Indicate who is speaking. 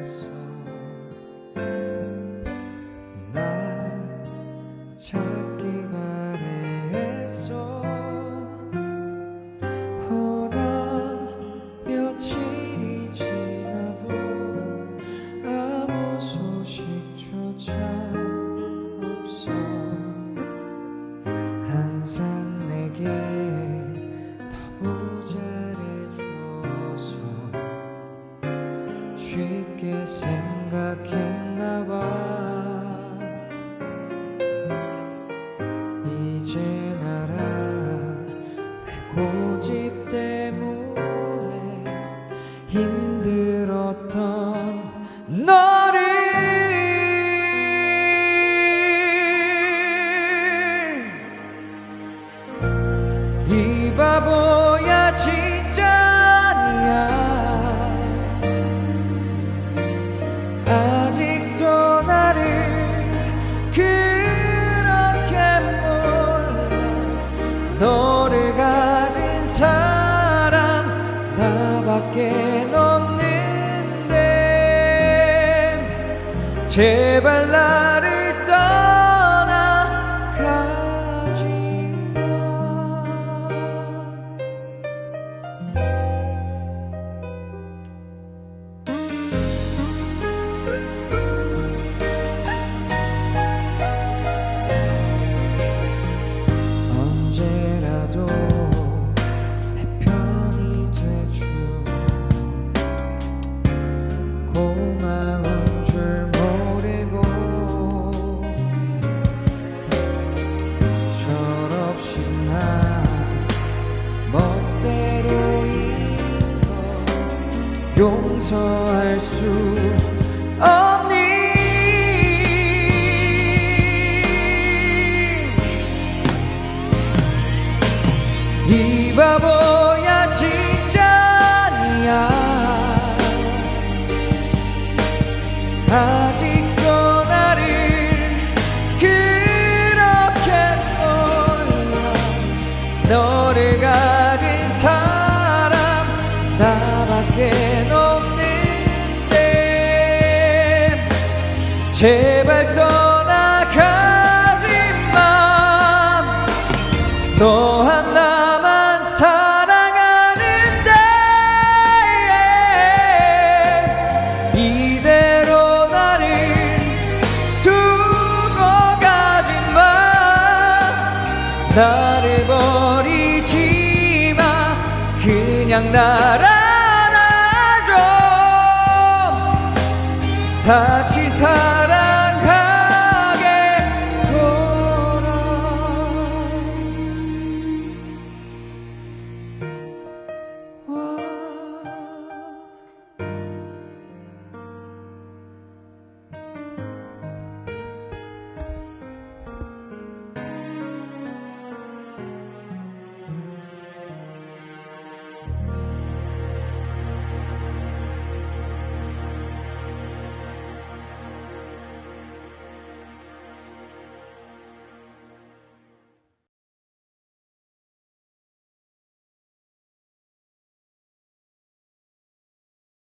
Speaker 1: so 생각했나봐. 이제 나라 내 고집 때문에 힘들었던 너를 이 바보야 제발 나를 용서할 수 없니? 이 바보 제발 떠나가지 마. 너 하나만 사랑하는데 이대로 나를 두고 가지 마. 나를 버리지 마. 그냥 날안 다시 살아.